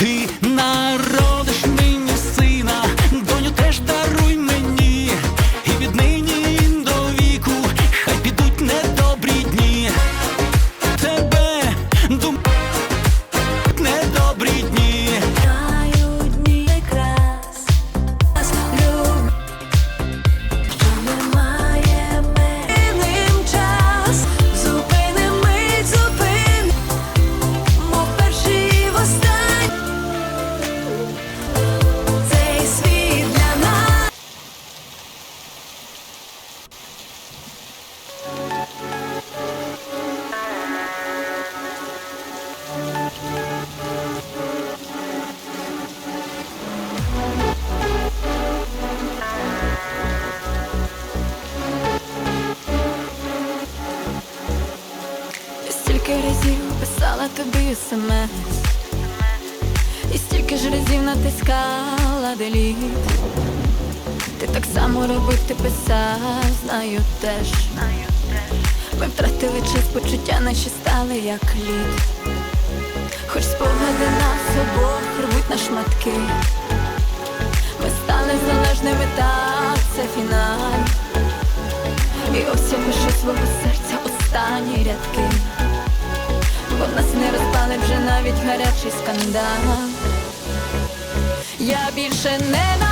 Ти народиш стільки разів писала тобі смс. І стільки ж разів натискала деліт. Ти так само робив, ти писав, знаю теж. Ми втратили час, почуття наші стали як лід. Хоч спогади нас обох рвуть на шматки. Ми стали залежними, так, це фінал. І ось я пишу свого серця останні рядки нас не розпалить вже навіть гарячий скандал. Я більше не напишу,